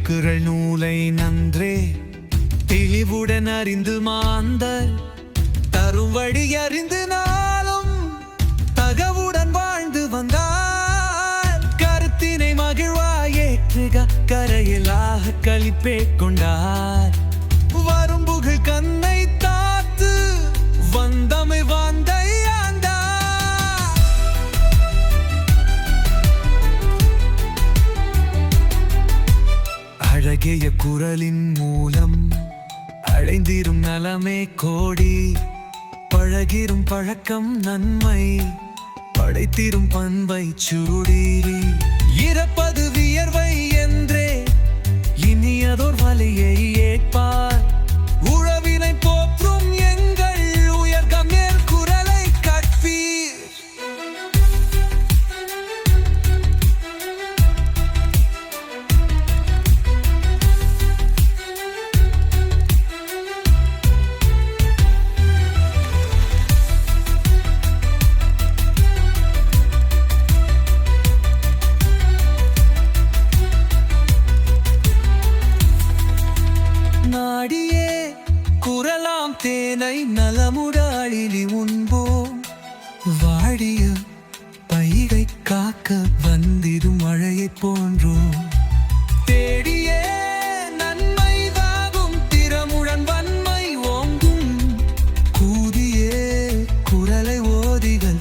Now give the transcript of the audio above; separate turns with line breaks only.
திருக்குறள் நூலை நன்றே. தெளிவுடன் அறிந்து மாந்த தரும் வழி அறிந்து நாளும். தகவுடன் வாழ்ந்து வந்தார். கருத்தினை மகிழ்வாய் ஏற்றுக. கரையிலாக கழிப்பே கொண்டார் வரும் புகழ் அழகிய குரலின் மூலம் அழைந்திரும் நலமே கோடி. பழகிரும் பழக்கம் நன்மை படைத்திரும் பண்பை சூடி இறப்பது வியர்வை என்றே இனியதோர் வலியை தேனை நலமுடாழிலி உண்போம் வாடிய பைகை காக்க வந்திடும் மழையை போன்றோம் தேடிய நன்மை வாகும் திறமுடன் வன்மை ஓங்கும். கூதிய குரலை ஓதிகள்